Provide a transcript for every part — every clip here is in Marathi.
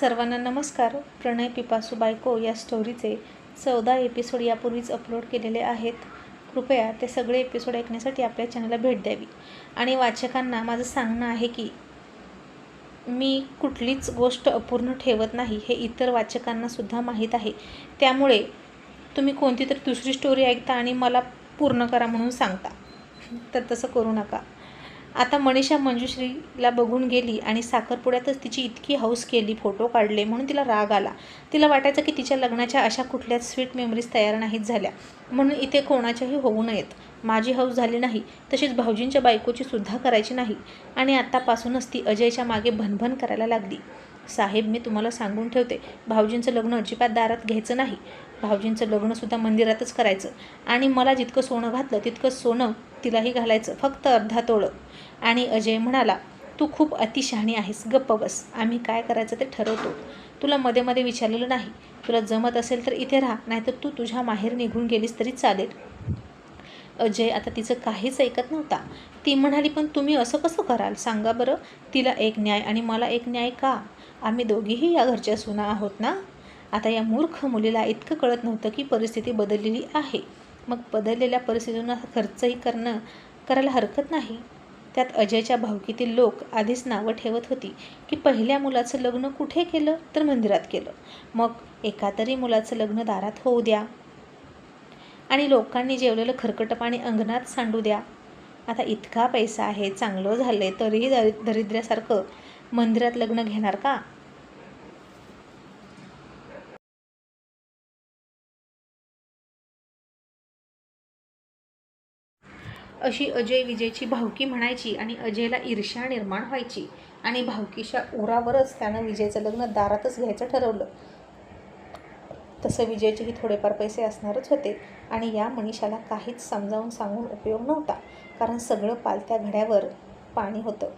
सर्वांना नमस्कार. प्रणय पिपासू बायको या स्टोरीचे चौदा एपिसोड यापूर्वीच अपलोड केलेले आहेत. कृपया ते सगळे एपिसोड ऐकण्यासाठी आपल्या चॅनलला भेट द्यावी. आणि वाचकांना माझं सांगणं आहे की मी कुठलीच गोष्ट अपूर्ण ठेवत नाही हे इतर वाचकांनासुद्धा माहीत आहे. त्यामुळे तुम्ही कोणती तरी दुसरी स्टोरी ऐकता आणि मला पूर्ण करा म्हणून सांगता. तर तसं करू नका. आता मनीषा मंजुश्रीला बघून गेली आणि साखरपुड्यातच तिची इतकी हौस केली फोटो काढले म्हणून तिला राग आला. तिला वाटायचं की तिच्या लग्नाच्या अशा कुठल्याच स्वीट मेमरीज तयार नाहीत झाल्या. म्हणून इथे कोणाच्याही होऊ नयेत. माझी हौस झाली नाही तशीच भाऊजींच्या बायकोची सुद्धा करायची नाही. आणि आत्तापासूनच ती अजयच्या मागे भनभन करायला लागली. साहेब मी तुम्हाला सांगून ठेवते भाऊजींचं लग्न अजिबात दारात घ्यायचं नाही. भाऊजींचं लग्नसुद्धा मंदिरातच करायचं. आणि मला जितकं सोनं घातलं तितकं सोनं तिलाही घालायचं फक्त अर्धा तोळं. आणि अजय म्हणाला तू खूप अतिशहाणी आहेस गप्प बस. आम्ही काय करायचं ते ठरवतो. तुला मध्ये मध्ये विचारलेलं नाही. तुला जमत असेल तर इथे राहा नाहीतर तू तुझ्या माहेर निघून गेलीस तरी चालेल. अजय आता तिचं काहीच ऐकत नव्हता. ती म्हणाली पण तुम्ही असं कसं कराल? सांगा बरं तिला एक न्याय आणि मला एक न्याय का? आम्ही दोघीही या घरच्या सुना आहोत ना? आता या मूर्ख मुलीला इतकं कळत नव्हतं की परिस्थिती बदललेली आहे. मग बदललेल्या परिस्थितींना खर्चही करणं करायला हरकत नाही. त्यात अजयच्या भावकीतील लोक आधीच नावं ठेवत होती की पहिल्या मुलाचं लग्न कुठे केलं तर मंदिरात केलं. मग एका तरी मुलाचं लग्न दारात होऊ द्या. आणि लोकांनी जेवलेलं खरकट पाणी अंगणात सांडू द्या. आता इतका पैसा आहे चांगलं झालं तरीही दरि दरिद्र्यासारखं मंदिरात लग्न घेणार का? अशी अजय विजयची भावकी म्हणायची आणि अजयला ईर्ष्या निर्माण व्हायची. आणि भावकीच्या उरावरच त्यानं विजयचं लग्न दारातच घ्यायचं ठरवलं. तसं विजयचेही थोडेफार पैसे असणारच होते आणि या मनीषाला काहीच समजावून सांगून उपयोग नव्हता कारण सगळं पालत्या घड्यावर पाणी होतं.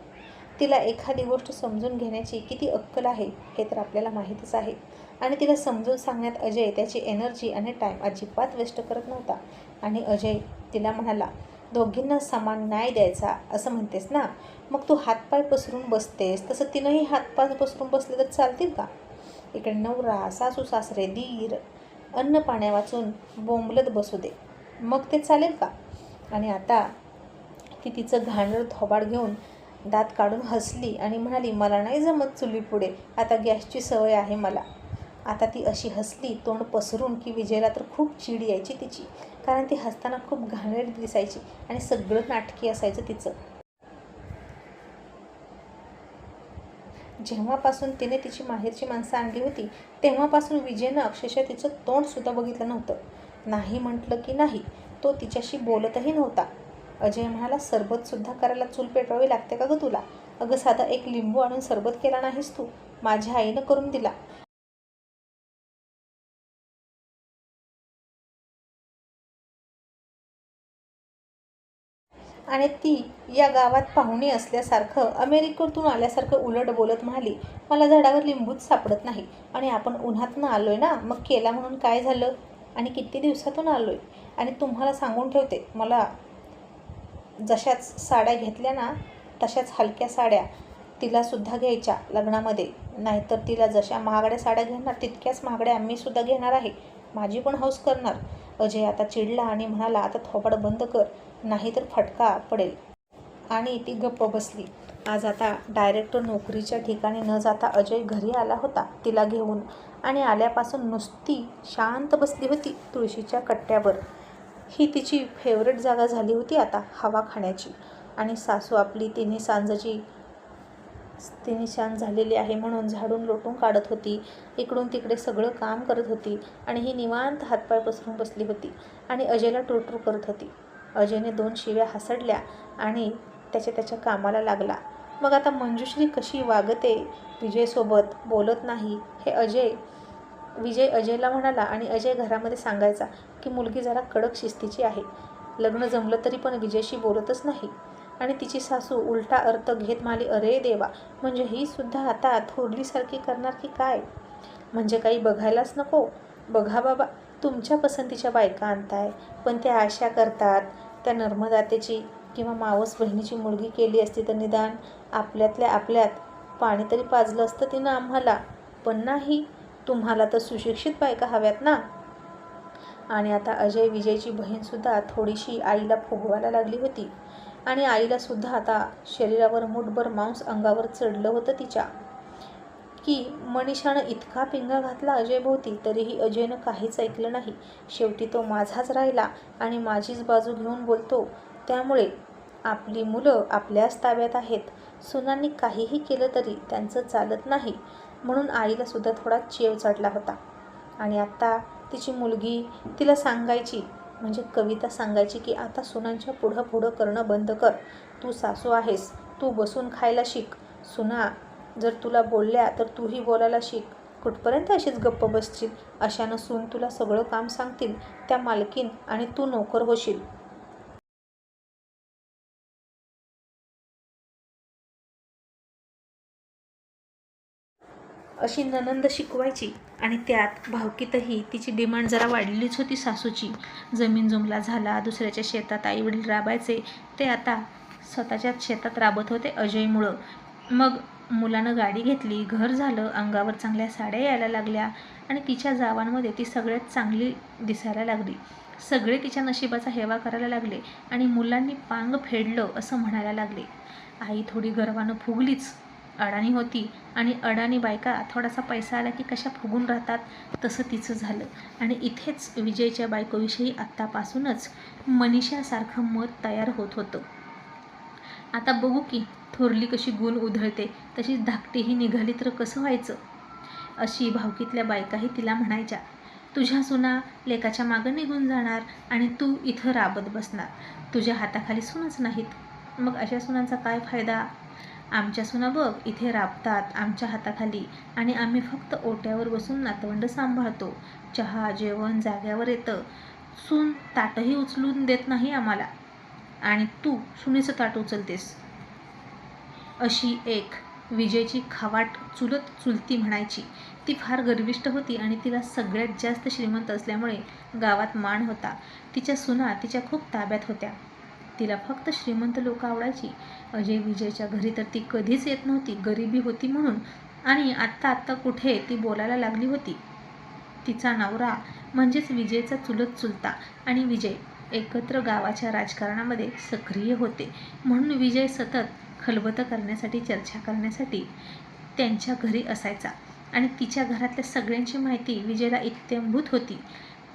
तिला एखादी गोष्ट समजून घेण्याची किती अक्कल आहे हे तर आपल्याला माहीतच आहे आणि तिला समजून सांगण्यात अजय त्याची एनर्जी आणि टाईम अजिबात वेस्ट करत नव्हता. आणि अजय तिला म्हणाला दोघींना समान न्याय द्यायचा असं म्हणतेस ना? मग तू हातपाय पसरून बसतेस तसं तिनंही हातपाय पसरून बसले तर चालतील का? इकडे नवरा सासू सासरे दीर अन्न पाण्या वाचून बोंबलत बसू दे. मग ते चालेल का? आणि आता ती तिचं घाणर थोबाड घेऊन दात काढून हसली आणि म्हणाली मला नाही जमत चुलीपुढे आता गॅसची सवय आहे मला. आता ती अशी हसली तोंड पसरून की विजयला तर खूप चीड यायची तिची. कारण ती हसताना खूप घाणेर दिसायची आणि सगळं नाटकी असायचं तिचं. जेव्हापासून तिने तिची माहेरची माणसं आणली होती तेव्हापासून विजयनं अक्षरशः तिचं तोंडसुद्धा बघितलं नव्हतं. नाही म्हटलं की नाही तो तिच्याशी बोलतही नव्हता. अजय म्हणाला सरबतसुद्धा करायला चूल पेटवावी लागते का गं तुला? अगं साधा एक लिंबू आणून सरबत केला नाहीस तू. माझ्या आईनं करून दिला. आणि ती या गावात पाहुणी असल्यासारखं अमेरिकेतून आल्यासारखं उलट बोलत म्हणाली मला झाडावर लिंबूच सापडत नाही आणि आपण उन्हातनं आलो आहे ना मग केला म्हणून काय झालं? आणि किती दिवसातून आलो आहे आणि तुम्हाला सांगून ठेवते मला जशाच साड्या घेतल्या ना तशाच हलक्या साड्या तिलासुद्धा घ्यायच्या लग्नामध्ये. नाहीतर तिला जशा महागड्या साड्या घेणार तितक्याच महागड्या आम्हीसुद्धा घेणार आहे. माझी पण हौस करणार. अजय आता चिडला आणि म्हणाला आता थोबाड बंद कर नाहीतर फटका पडेल. आणि ती गप्प बसली. आज आता डायरेक्ट नोकरीच्या ठिकाणी न जाता अजय घरी आला होता तिला घेऊन. आणि आल्यापासून नुसती शांत बसली होती तुळशीच्या कट्ट्यावर. ही तिची फेवरेट जागा झाली होती आता हवा खाण्याची. आणि सासू आपली तिन्ही सांजची तिने शांत झालेली आहे म्हणून झाडून लोटून काढत होती. इकडून तिकडे सगळं काम करत होती आणि ही निवांत हातपाय पसरून बसली होती आणि अजयला टोटरू करत होती. अजयने दोन शिव्या हसडल्या आणि त्याच्या त्याच्या कामाला लागला. मग आता मंजुश्री कशी वागते विजयसोबत बोलत नाही हे अजय विजय अजयला म्हणाला आणि अजय घरामध्ये सांगायचा की मुलगी जरा कडक शिस्तीची आहे. लग्न जमलं तरी पण विजयशी बोलतच नाही. आणि तिची सासू उलटा अर्थ घेत म्हणाली अरे देवा म्हणजे ही सुद्धा आता थोरलीसारखी करणार की काय? म्हणजे काही बघायलाच नको? बघा बाबा तुमच्या पसंतीच्या बायका आणताय पण त्या आशा करतात. त्या नर्मदातेची किंवा मावस बहिणीची मुलगी केली असती तर निदान आपल्यातल्या आपल्यात पाणी तरी पाजलं असतं तिनं आम्हाला. पण नाही तुम्हाला तर सुशिक्षित बायका हव्यात ना. आणि आता अजय विजयची बहीणसुद्धा थोडीशी आईला फुगवायला लागली होती. आणि आईला सुद्धा आता शरीरावर मुठभर मांस अंगावर चढलं होतं तिच्या. की मनीषानं इतका पिंगा घातला अजयभोवती तरीही अजयनं काहीच ऐकलं नाही. शेवटी तो माझाच राहिला आणि माझीच बाजू घेऊन बोलतो त्यामुळे आपली मुलं आपल्याच ताब्यात आहेत. सुनांनी काहीही केलं तरी त्यांचं चालत नाही. म्हणून आईला सुद्धा थोडा चेव चढला होता. आणि आत्ता तिची मुलगी तिला सांगायची म्हणजे कविता सांगायची की आता सुनांच्या पुढं पुढं करणं बंद कर. तू सासू आहेस तू बसून खायला शिक. सुना जर तुला बोलल्या तर तूही बोलायला शिक. कुठपर्यंत अशीच गप्प बसतील अशानं सून तुला सगळं काम सांगतील त्या मालकीन आणि तू नोकर होशील. अशी ननंद शिकवायची आणि त्यात भावकीतही तिची डिमांड जरा वाढलेलीच होती सासूची. जमीन जुमला झाला दुसऱ्याच्या शेतात आईवडील राबायचे ते आता स्वतःच्याच शेतात राबत होते अजयमुळं. मग मुलानं गाडी घेतली घर झालं अंगावर चांगल्या साड्या यायला लागल्या आणि तिच्या जावांमध्ये ती सगळ्यात चांगली दिसायला लागली. सगळे तिच्या नशिबाचा हेवा करायला लागले आणि मुलांनी पांग फेडलं असं म्हणायला लागले. आई थोडी गर्वानं फुगलीच. अडाणी होती आणि अडाणी बायका थोडासा पैसा आला की कशा फुगून राहतात तसं तिचं झालं. आणि इथेच विजयच्या बायकोविषयी आत्तापासूनच मनीषासारखं मत तयार होत होतं. आता बघू की थोरली कशी गुण उधळते तशीच धाकटीही निघाली तर कसं व्हायचं? अशी भावकीतल्या बायकाही तिला म्हणायच्या तुझ्या सुना लेकाच्या मागं निघून जाणार आणि तू इथं राबत बसणार. तुझ्या हाताखाली सुनच नाहीत. मग अशा सुनांचा काय फायदा? आमच्या सुना बघ इथे राबतात आमच्या हाताखाली आणि आम्ही फक्त ओट्यावर बसून नातवंड सांभाळतो. चहा जेवण जाग्यावर येतं. सून ताटही उचलून देत नाही आम्हाला. आणि तू सुनेचं ताट उचलतेस. अशी एक विजयची खावाट चुलत चुलती म्हणायची. ती फार गर्विष्ट होती आणि तिला सगळ्यात जास्त श्रीमंत असल्यामुळे गावात मान होता. तिच्या सुना तिच्या खूप ताब्यात होत्या. तिला फक्त श्रीमंत लोक आवडायची. अजय विजयच्या घरी तर ती कधीच येत नव्हती. गरिबी होती म्हणून आणि आत्ता आत्ता कुठे ती बोलायला लागली होती. तिचा नवरा म्हणजेच विजयचा चुलत चुलता आणि विजय एकत्र गावाच्या राजकारणामध्ये सक्रिय होते. म्हणून विजय सतत खलबतं करण्यासाठी चर्चा करण्यासाठी त्यांच्या घरी असायचा आणि तिच्या घरातल्या सगळ्यांची माहिती विजयला इत्यंभूत होती.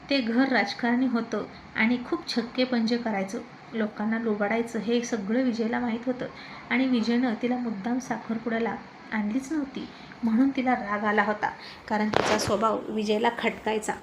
ते घर राजकारणी होतं आणि खूप छक्के पंजे करायचं. लोकांना लुबाडायचं हे सगळं विजयला माहीत होतं. आणि विजयनं तिला मुद्दाम साखरपुड्याला आणलीच नव्हती म्हणून तिला राग आला होता कारण तिचा स्वभाव विजयला खटकायचा.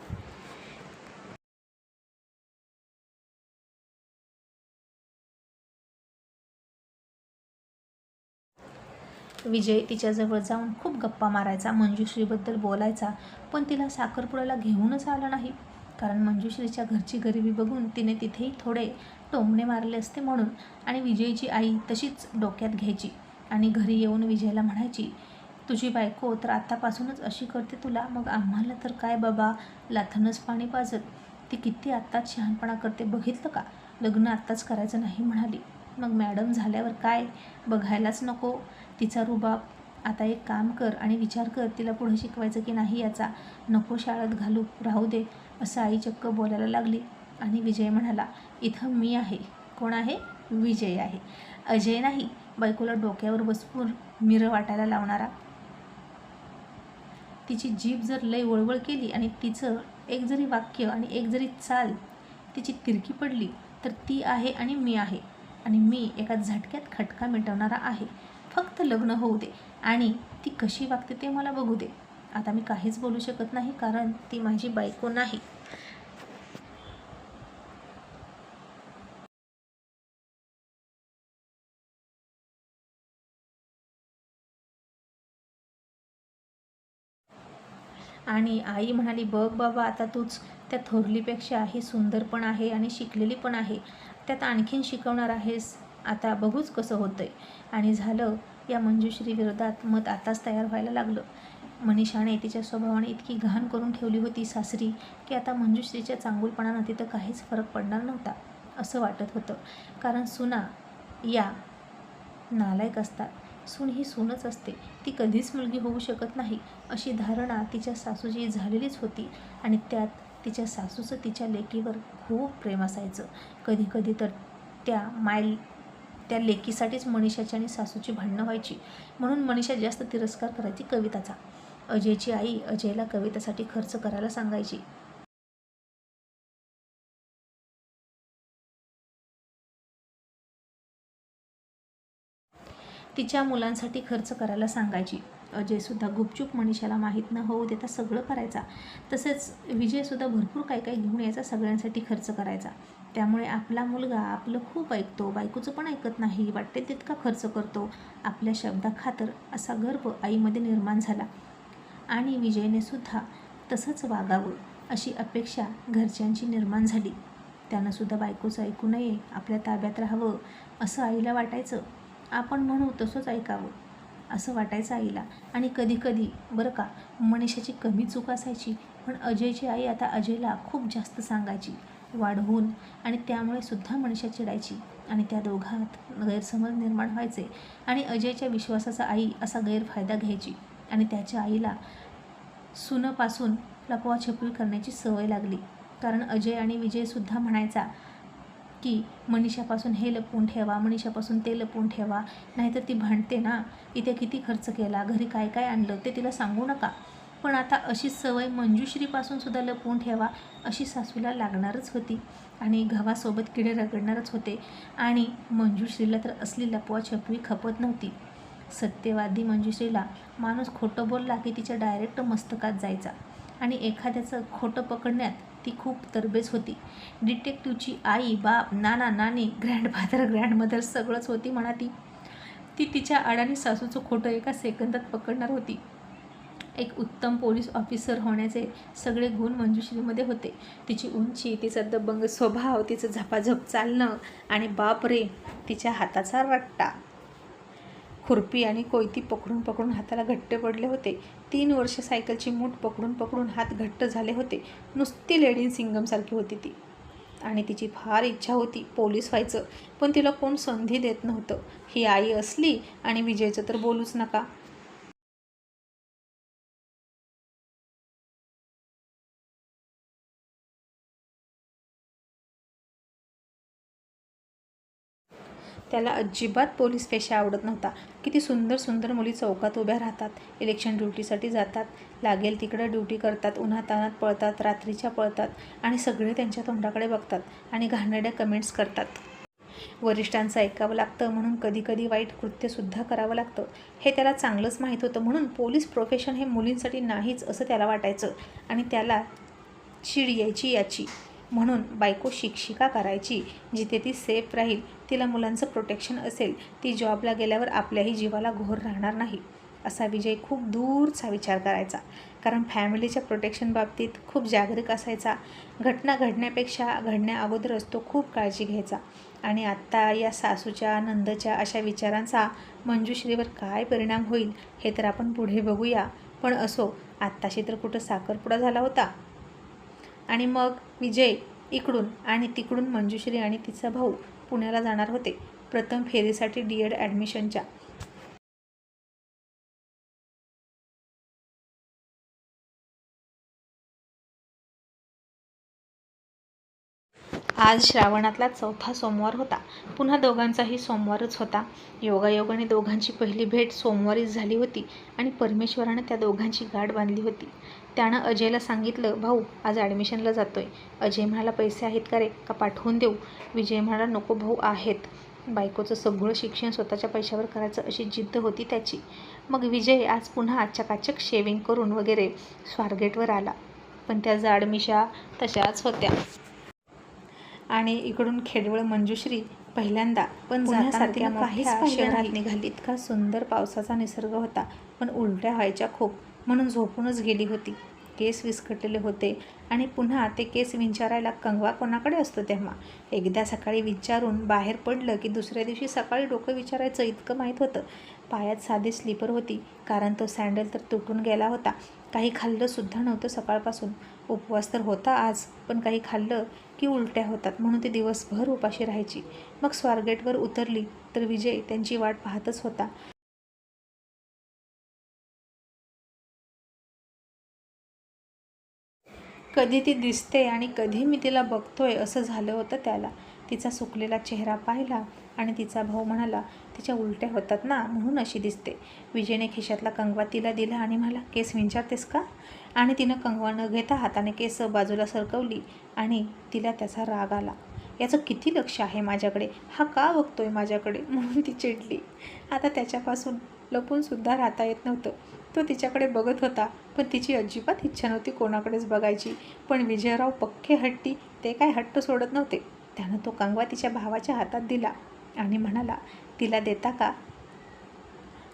विजय तिच्याजवळ जाऊन खूप गप्पा मारायचा मंजुश्रीबद्दल बोलायचा पण तिला साखरपुड्याला घेऊनच आला नाही. कारण मंजुश्रीच्या घरची गरिबी बघून तिने तिथेही थोडे टोमणे मारले असते म्हणून आणि विजयची आई तशीच डोक्यात घ्यायची आणि घरी येऊन विजयला म्हणायची तुझी बायको तर आत्तापासूनच अशी करते तुला मग आम्हाला तर काय बाबा लाथनच पाणी पाजत. ती किती आत्ताच शहाणपणा करते बघितलं का? लग्न आत्ताच करायचं नाही म्हणाली. मग मॅडम झाल्यावर काय? बघायलाच नको. तिचा रुबाब आता एक काम कर आणि विचार कर तिला पुढे शिकवायचं की नाही याचा. नको शाळेत घालू राहू दे असं आई चक्क बोलायला लागली आणि विजय म्हणाला इथं मी आहे. कोण आहे? विजय आहे. अजय नाही बायकोला डोक्यावर बसवून मिरं वाटायला लावणारा. तिची जीभ जर लय वळवळ केली आणि तिचं एक जरी वाक्य आणि एक जरी चाल तिची तिरकी पडली तर ती आहे आणि मी आहे. आणि मी एका झटक्यात खटका मिटवणारा आहे. फक्त लग्न होऊ दे. आणि ती कशी वागते ते मला बघू दे. आता मी काहीच बोलू शकत नाही कारण ती माझी बायको नाही. आणि आई म्हणाली बघ बाबा आता तूच त्या थोरलीपेक्षा ही सुंदर पण आहे आणि शिकलेली पण आहे. त्यात आणखीन शिकवणार आहेस. आता बघूच कसं होतं आहे आणि झालं या मंजुश्री विरोधात मत आताच तयार व्हायला लागलं. मनीषाने तिच्या स्वभावाने इतकी घाण करून ठेवली होती सासरी की आता मंजुश्रीच्या चांगुलपणानं तिथं काहीच फरक पडणार नव्हता असं वाटत होतं. कारण सुना या नालायक असतात. सून ही सूनच असते. ती कधीच मुलगी होऊ शकत नाही अशी धारणा तिच्या सासूची झालेलीच होती आणि त्यात तिच्या सासूचं तिच्या लेकीवर खूप प्रेम असायचं. कधीकधी तर त्या माय त्या लेकीसाठीच मनीषाची आणि सासूची भांडणं व्हायची. म्हणून मनीषा जास्त तिरस्कार करायची कविताचा. अजयची आई अजयला कवितासाठी खर्च करायला सांगायची. तिच्या मुलांसाठी खर्च करायला सांगायची. अजयसुद्धा गुपचूप मनीषाला माहीत न होऊ देता सगळं करायचा. तसेच विजयसुद्धा भरपूर काय काय घेऊन यायचा सगळ्यांसाठी खर्च करायचा. त्यामुळे आपला मुलगा आपलं खूप ऐकतो बायकोचं पण ऐकत नाही वाटते तितका खर्च करतो. आपल्या शब्दाखातर असा गर्व आईमध्ये निर्माण झाला. आणि विजयने सुद्धा तसंच वागावं अशी अपेक्षा घरच्यांची निर्माण झाली. त्यानंसुद्धा बायकोचं ऐकू नये आपल्या ताब्यात राहावं असं आईला वाटायचं. आपण म्हणू तसंच ऐकावं असं वाटायचं आईला. आणि कधीकधी बरं का मनीषाची कमी चूक असायची पण अजयची आई आता अजयला खूप जास्त सांगायची वाढवून आणि त्यामुळे सुद्धा मनीषा चिडायची आणि त्या दोघात गैरसमज निर्माण व्हायचे आणि अजयच्या विश्वासाचा आई असा गैरफायदा घ्यायची आणि त्याच्या आईला सुनपासून लपवाछपवी करण्याची सवय लागली. कारण अजय आणि विजयसुद्धा म्हणायचा की मनीषापासून हे लपवून ठेवा मनीषापासून ते लपवून ठेवा. नाहीतर ती भांडते ना. इथे किती खर्च केला? घरी काय काय आणलं? ते तिला सांगू नका. पण आता अशी सवय मंजुश्रीपासून सुद्धा लपवून ठेवा अशी सासूला लागणारच होती. आणि घवासोबत किडे रगडणारच होते. आणि मंजुश्रीला तर असली लपवा छपवी खपत नव्हती. सत्यवादी मंजुश्रीला माणूस खोटं बोलला की तिच्या डायरेक्ट मस्तकात जायचा. आणि एखाद्याचं खोटं पकडण्यात ती खूप तरबेज होती. डिटेक्टिव्हची आई बाप नाना नानी ग्रँडफादर ग्रँडमदर सगळंच होती म्हणा ती ती तिच्या अडाणी सासूचं खोटं एका सेकंदात पकडणार होती. एक उत्तम पोलीस ऑफिसर होण्याचे सगळे गुण मंजुश्रीमध्ये होते. तिची उंची तिचा दबंग स्वभाव तिचं झपाझप चालणं आणि बाप रे तिच्या हाताचा रट्टा. खुरपी आणि कोयती पकडून पकडून हाताला घट्ट पडले होते. तीन वर्ष सायकलची मूठ पकडून पकडून हात घट्ट झाले होते. नुसती लेडीन सिंगमसारखी होती ती. आणि तिची फार इच्छा होती पोलीस व्हायचं पण तिला कोण संधी देत नव्हतं. ही आई असली आणि विजयचं तर बोलूच नका. त्याला अजिबात पोलीस पेशा आवडत नव्हता. किती सुंदर सुंदर मुली चौकात उभ्या राहतात. इलेक्शन ड्युटीसाठी जातात. लागेल तिकडं ड्युटी करतात उन्हातानात पळतात रात्रीच्या पळतात आणि सगळे त्यांच्या तोंडाकडे बघतात आणि घाणेरड्या कमेंट्स करतात. वरिष्ठांचं ऐकावं लागतं म्हणून कधीकधी वाईट कृत्यसुद्धा करावं लागतं. हे त्याला चांगलंच माहीत होतं म्हणून पोलीस प्रोफेशन हे मुलींसाठी नाहीच असं त्याला वाटायचं आणि त्याला चिड यायची याची. म्हणून बायको शिक्षिका करायची जिथे ती सेफ राहील तिला मुलांचं प्रोटेक्शन असेल ती जॉबला गेल्यावर आपल्याही जीवाला घोर राहणार नाही असा विजय खूप दूरचा विचार करायचा. कारण फॅमिलीच्या प्रोटेक्शन बाबतीत खूप जागरूक असायचा. घटना घडण्यापेक्षा घडण्या अगोदरच तो खूप काळजी घ्यायचा. आणि आत्ता या सासूच्या नंदच्या अशा विचारांचा मंजुश्रीवर काय परिणाम होईल हे तर आपण पुढे बघूया. पण असो आत्ताशी तर कुठं साखरपुडा झाला होता. आणि मग विजय इकडून आणि तिकडून मंजुश्री आणि तिचा भाऊ पुण्याला जाणार होते. प्रथम फेरीसाठी डी एड ॲडमिशनच्या. आज श्रावणातला चौथा सोमवार होता. पुन्हा दोघांचाही सोमवारच होता. योगायोगाने दोघांची पहिली भेट सोमवारीच झाली होती आणि परमेश्वरानं त्या दोघांची गाठ बांधली होती. त्यानं अजयला सांगितलं भाऊ आज ॲडमिशनला जातोय. अजय म्हणाला पैसे आहेत का रे? का पाठवून देऊ? विजय म्हणाला नको भाऊ आहेत. बायकोचं सगळं शिक्षण स्वतःच्या पैशावर करायचं अशी जिद्द होती त्याची. मग विजय आज पुन्हा चकाचक शेविंग करून वगैरे स्वारगेटवर आला. पण त्या जाडमिशा तशाच होत्या. आणि इकडून खेडवळ मंजुश्री पहिल्यांदा. पण पुण्यासारख्या काहीच शहरात निघाली इतका सुंदर पावसाचा निसर्ग होता. पण उलट्या व्हायच्या खूप. म्हणून झोपूनच गेली होती. केस विस्कटलेले होते आणि पुन्हा ते केस विचारायला कंगवा कोणाकडे असतो तेव्हा? एकदा सकाळी विचारून बाहेर पडलं की दुसऱ्या दिवशी सकाळी डोकं विचारायचं इतकं माहीत होतं. पायात साधी स्लीपर होती. कारण तो सँडल तर तुटून गेला होता. काही खाल्लंसुद्धा नव्हतं सकाळपासून. उपवास तर होता आज पण काही खाल्लं की उलट्या होतात म्हणून ती दिवसभर उपाशी राहायची. मग स्वारगेटवर उतरली तर विजय त्यांची वाट पाहतच होता. कधी ती दिसते आणि कधी मी तिला बघतोय असं झालं होतं त्याला. तिचा सुकलेला चेहरा पाहिला आणि तिचा भाऊ म्हणाला तिच्या उलट्या होतात ना म्हणून अशी दिसते विजयने खिशातला कंगवा तिला दिला आणि मला केस विंचारतेस का आणि तिनं कंगवा न घेता हाताने केस बाजूला सरकवली आणि तिला त्याचा राग आला. याचं किती लक्ष आहे माझ्याकडे? हा का बघतोय माझ्याकडे म्हणून ती चिडली. आता त्याच्यापासून लपूनसुद्धा राहता येत नव्हतं. तो तिच्याकडे बघत होता पण तिची अजिबात इच्छा नव्हती कोणाकडेच बघायची. पण विजयराव पक्के हट्टी ते काय हट्ट सोडत नव्हते. त्यानं तो कांगवा तिच्या भावाच्या हातात दिला आणि म्हणाला तिला देता का?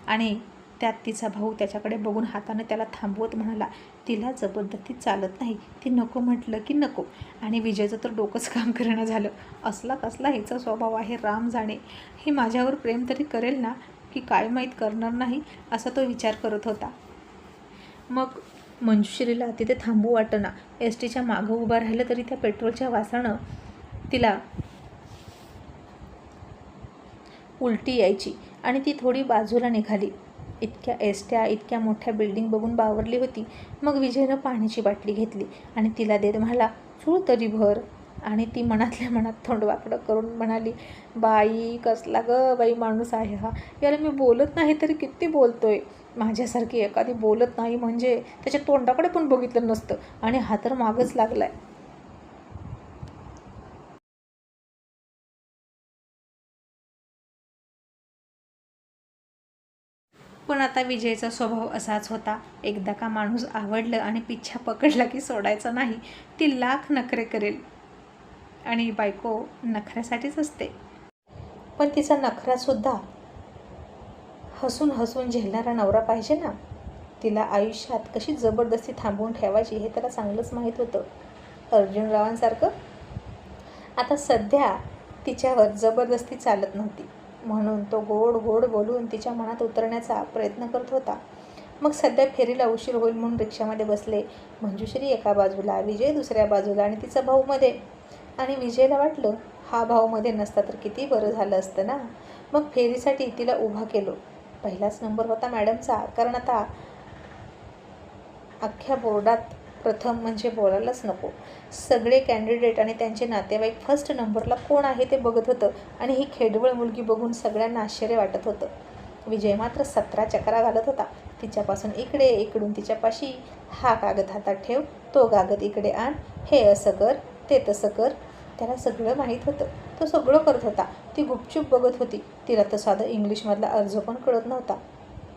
आणि त्यात तिचा भाऊ त्याच्याकडे बघून हातानं त्याला थांबवत म्हणाला तिला जबरदस्ती चालत नाही ती नको म्हटलं की नको. आणि विजयचं तर डोकंच काम करणं झालं. असला कसला हिचा स्वभाव आहे राम जाणे. ही माझ्यावर प्रेम तरी करेल ना की काय माहीत करणार नाही असा तो विचार करत होता. मग मंजुश्रीला तिथे थांबू वाटना एस टीच्या मागं उभं राहिलं तरी त्या पेट्रोलच्या वासानं तिला उलटी यायची आणि ती थोडी बाजूला निघाली. इतक्या एसट्या इतक्या मोठ्या बिल्डिंग बघून बावरली होती. मग विजयनं पाण्याची बाटली घेतली आणि तिला देत म्हणाला चूळ तरी भर. आणि ती मनातल्या मनात तोंडवाकडं करून म्हणाली बाई कसला ग बाई माणूस आहे हा. याला मी बोलत नाही तरी किती बोलतोय. माझ्यासारखी एखादी बोलत नाही म्हणजे त्याच्या तोंडाकडे पण बघितलं नसतं आणि हा तर मागच लागलाय. पण आता विजयचा स्वभाव असाच होता. एकदा का माणूस आवडलं आणि पिच्छा पकडला की सोडायचा नाही ती लाख नखरे करेल. आणि बायको नखऱ्यासाठीच असते. पण तिचा नखरासुद्धा हसून हसून झेलणारा नवरा पाहिजे ना? तिला आयुष्यात कशी जबरदस्ती थांबवून ठेवायची हे त्याला चांगलंच माहीत होतं. अर्जुनरावांसारखं? आता सध्या तिच्यावर जबरदस्ती चालत नव्हती. म्हणून तो गोड गोड बोलून तिच्या मनात उतरण्याचा प्रयत्न करत होता. मग सध्या फेरीला उशीर होईल म्हणून रिक्षामध्ये बसले. मंजुश्री एका बाजूला विजय दुसऱ्या बाजूला आणि तिचा भाऊ मध्ये. आणि विजयला वाटलं हा भाऊ मध्ये नसता तर किती बरं झालं असतं ना? मग फेरीसाठी तिला उभा केलो. पहिलाच नंबर होता मॅडमचा कारण आता अख्ख्या बोर्डात प्रथम म्हणजे बोलायलाच नको. सगळे कॅन्डिडेट आणि त्यांचे नातेवाईक फर्स्ट नंबरला कोण आहे ते बघत होतं आणि ही खेडवळ मुलगी बघून सगळ्यांना आश्चर्य वाटत होतं. विजय मात्र सतरा चक्रा घालत होता. तिच्यापासून इकडे इकडून तिच्यापाशी. हा कागद हातात ठेव तो कागद इकडे आण. हे असं कर ते तसं कर. त्याला सगळं माहीत होतं. तो सगळं करत होता. ती गुपचूप बघत होती. तिला तर साधं इंग्लिशमधला अर्ज पण कळत नव्हता.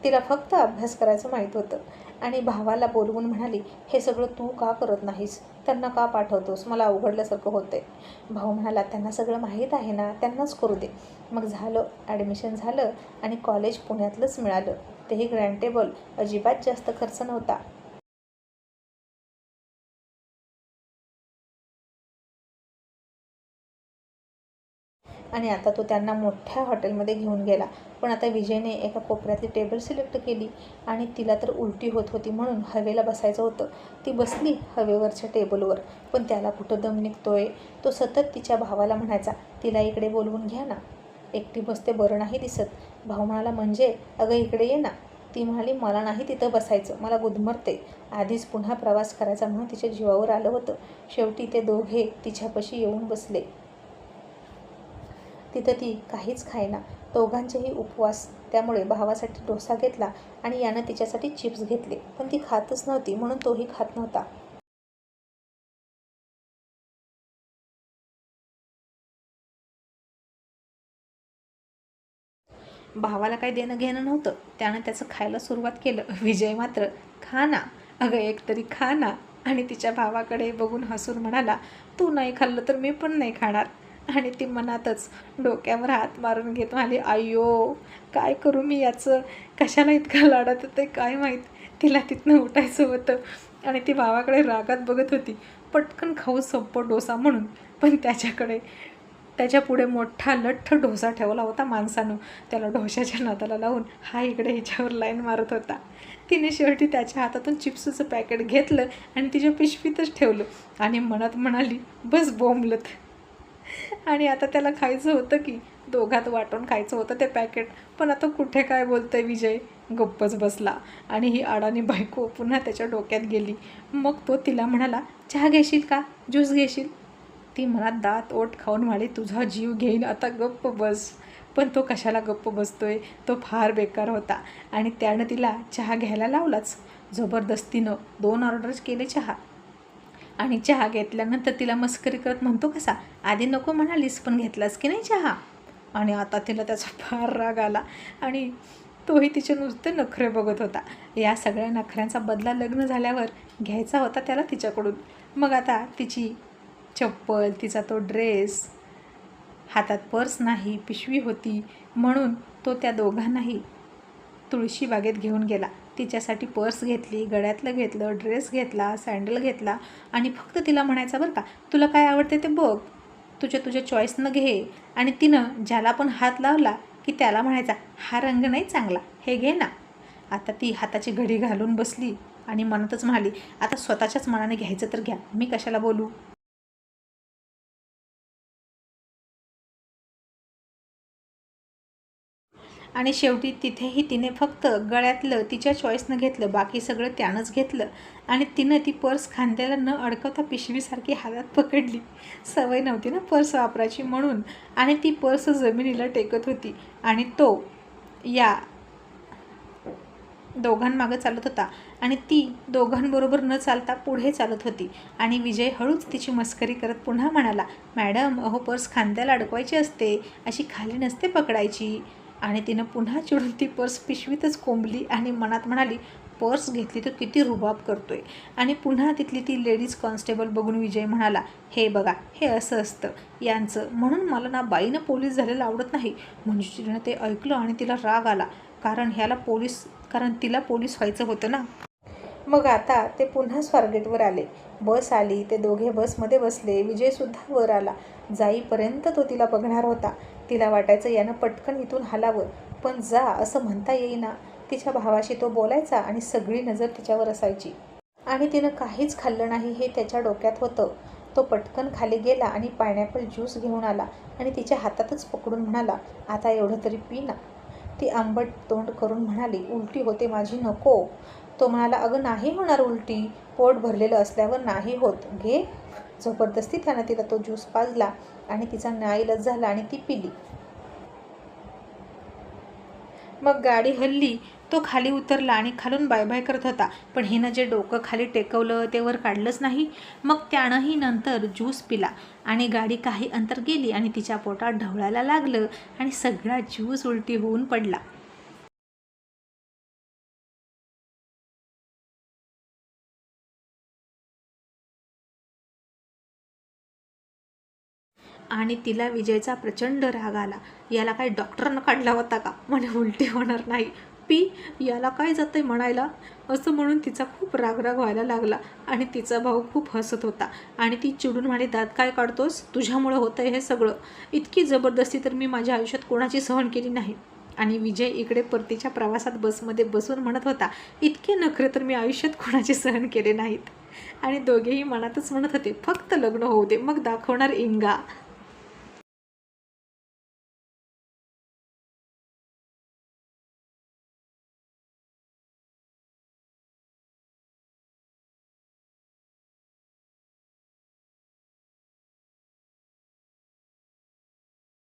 तिला फक्त अभ्यास करायचं माहीत होतं. आणि भावाला बोलवून म्हणाली हे सगळं तू का करत नाहीस? त्यांना का पाठवतोस? मला अवघडल्यासारखं होतंय. भाऊ म्हणाला त्यांना सगळं माहीत आहे ना त्यांनाच करू दे. मग झालं ॲडमिशन झालं आणि कॉलेज पुण्यातलंच मिळालं. तेही ग्रँटेबल. अजिबात जास्त खर्च नव्हता. आणि आता तो त्यांना मोठ्या हॉटेलमध्ये घेऊन गेला. पण आता विजयने एका कोपऱ्यातली टेबल सिलेक्ट केली आणि तिला तर उलटी होत होती म्हणून हवेला बसायचं होतं. ती बसली हवेवरच्या टेबलवर. पण त्याला कुठं दम निघतोय? तो सतत तिच्या भावाला म्हणायचा तिला इकडे बोलवून घ्या ना. एकटी बसते बरं नाही दिसत. भाऊ म्हणाला म्हणजे? अगं इकडे ये ना. ती म्हणाली मला नाही तिथं बसायचं. मला गुदमरते. आधीच पुन्हा प्रवास करायचा म्हणून तिच्या जीवावर आलं होतं. शेवटी ते दोघे तिच्यापाशी येऊन बसले. तिथं ती काहीच खायना. दोघांचेही उपवास. त्यामुळे भावासाठी डोसा घेतला आणि यानं तिच्यासाठी चिप्स घेतले. पण ती खातच नव्हती म्हणून तोही खात नव्हता. भावाला काही देणं घेणं नव्हतं. त्यानं त्याचं खायला सुरुवात केलं. विजय मात्र खा ना अगं एक तरी खा ना आणि तिच्या भावाकडे बघून हसून म्हणाला तू नाही खाल्लं तर मी पण नाही खाणार. आणि ती मनातच डोक्यावर हात मारून घेत म्हणाली अय्यो काय करू मी याचं? कशाला इतकं लाडत होते? काय माहीत? तिला तिथनं उठायचं होतं. आणि ती भावाकडे रागात बघत होती. पटकन खाऊ संपो डोसा म्हणून. पण त्याच्याकडे त्याच्या पुढे मोठा लठ्ठ डोसा ठेवला होता माणसानं. त्याला डोशाच्या नाताला लावून हा इकडे हिच्यावर लाईन मारत होता. तिने शेवटी त्याच्या हातातून चिप्सचं पॅकेट घेतलं आणि तिच्या पिशवीतच ठेवलं आणि मनात म्हणाली बस बोंबलत. आणि आता त्याला खायचं होतं की दोघात वाटून खायचं होतं ते पॅकेट. पण आता कुठे काय बोलतंय विजय? गप्पच बसला. आणि ही अडाणी बायको पुन्हा त्याच्या डोक्यात गेली. मग तो तिला म्हणाला चहा घेशील का? ज्यूस घेशील? ती मनात दात ओठ खाऊन म्हणाली तुझा जीव घेईन आता गप्प बस. पण तो कशाला गप्प बसतोय? तो फार बेकार होता. आणि त्यानं तिला चहा घ्यायला लावलाच. जबरदस्तीनं दोन ऑर्डर्स केले चहा. आणि चहा घेतल्यानंतर तिला मस्करी करत म्हणतो कसा? आधी नको म्हणालीस पण घेतलास की नाही चहा? आणि आता तिला त्याचा फार राग आला आणि तोही तिचे नुसते नखरे बघत होता. या सगळ्या नखऱ्यांचा बदला लग्न झाल्यावर घ्यायचा होता त्याला तिच्याकडून. मग आता तिची चप्पल तिचा तो ड्रेस हातात पर्स नाही पिशवी होती म्हणून तो त्या दोघांनाही तुळशी बागेत घेऊन गेला. तिच्यासाठी पर्स घेतली गळ्यातलं घेतलं ड्रेस घेतला सँडल घेतला आणि फक्त तिला म्हणायचा बरं का तुला काय आवडते ते बघ तुझ्या तुझ्या चॉईसनं घे. आणि तिनं ज्याला पण हात लावला की त्याला म्हणायचा हा रंग नाही चांगला हे घे ना. आता ती हाताची घडी घालून बसली आणि मनातच म्हणाली आता स्वतःच्याच मनाने घ्यायचं तर घ्या मी कशाला बोलू? आणि शेवटी तिथेही तिने फक्त गळ्यातलं तिच्या चॉईसनं घेतलं बाकी सगळं त्यानंच घेतलं आणि तिनं ती पर्स खांद्याला न अडकवता पिशवीसारखी हातात पकडली. सवय नव्हती ना पर्स वापरायची म्हणून. आणि ती पर्स जमिनीला टेकत होती आणि तो या दोघांमागं चालत होता. आणि ती दोघांबरोबर न चालता पुढे चालत होती. आणि विजय हळूच तिची मस्करी करत पुन्हा म्हणाला मॅडम अहो पर्स खांद्याला अडकवायची असते. अशी खाली नसते पकडायची. आणि तिनं पुन्हा चिडून ती पर्स पिशवीतच कोंबली आणि मनात म्हणाली पर्स घेतली तर किती रुबाब करतोय. आणि पुन्हा तिथली ती लेडीज कॉन्स्टेबल बघून विजय म्हणाला हे बघा हे असं असतं. यांचं म्हणून मला ना बाईनं पोलीस झालेलं आवडत नाही. म्हणजे तिनं ते ऐकलं आणि तिला राग आला कारण ह्याला पोलीस कारण तिला पोलीस व्हायचं होतं ना. मग आता ते पुन्हा स्वारगेटवर आले. बस आली ते दोघे बसमध्ये बसले. विजयसुद्धा वर आला. जाईपर्यंत तो तिला बघणार होता. तिला वाटायचं यानं पटकन इथून हलावं. पण जा असं म्हणता येईना. तिच्या भावाशी तो बोलायचा आणि सगळी नजर तिच्यावर असायची. आणि तिनं काहीच खाल्लं नाही हे त्याच्या डोक्यात होतं. तो पटकन खाली गेला आणि पायनॅपल ज्यूस घेऊन आला आणि तिच्या हातातच पकडून म्हणाला आता एवढं तरी पी ना. ती आंबट तोंड करून म्हणाली उलटी होते माझी नको. तो म्हणाला अगं नाही होणार उलटी. पोट भरलेलं असल्यावर नाही होत. घे. जबरदस्ती त्यानं तिला तो ज्यूस पाजला आणि तिचा नाईलच झाला आणि ती पिली. मग गाडी हल्ली तो खाली उतरला आणि खालून बाय बाय करत होता. पण हिनं जे डोकं खाली टेकवलं ते वर काढलंच नाही. मग त्यानंही नंतर ज्यूस पिला आणि गाडी काही अंतर गेली आणि तिच्या पोटात ढवळायला लागलं आणि सगळा ज्यूस उलटी होऊन पडला. आणि तिला विजयचा प्रचंड राग आला. याला काय डॉक्टरनं काढला होता का? म्हणे उलटी होणार नाही. पी याला काय जातंय म्हणायला? असं म्हणून तिचा खूप रागराग व्हायला लागला आणि तिचा भाऊ खूप हसत होता. आणि ती चिडून म्हणे दात काय काढतोस? तुझ्यामुळं होतं हे सगळं. इतकी जबरदस्ती तर मी माझ्या आयुष्यात कोणाची सहन केली नाही. आणि विजय इकडे परतीच्या प्रवासात बसमध्ये बसून म्हणत होता इतके नखरे तर मी आयुष्यात कोणाचे सहन केले नाहीत. आणि दोघेही मनातच म्हणत होते फक्त लग्न होऊ दे मग दाखवणार इंगा.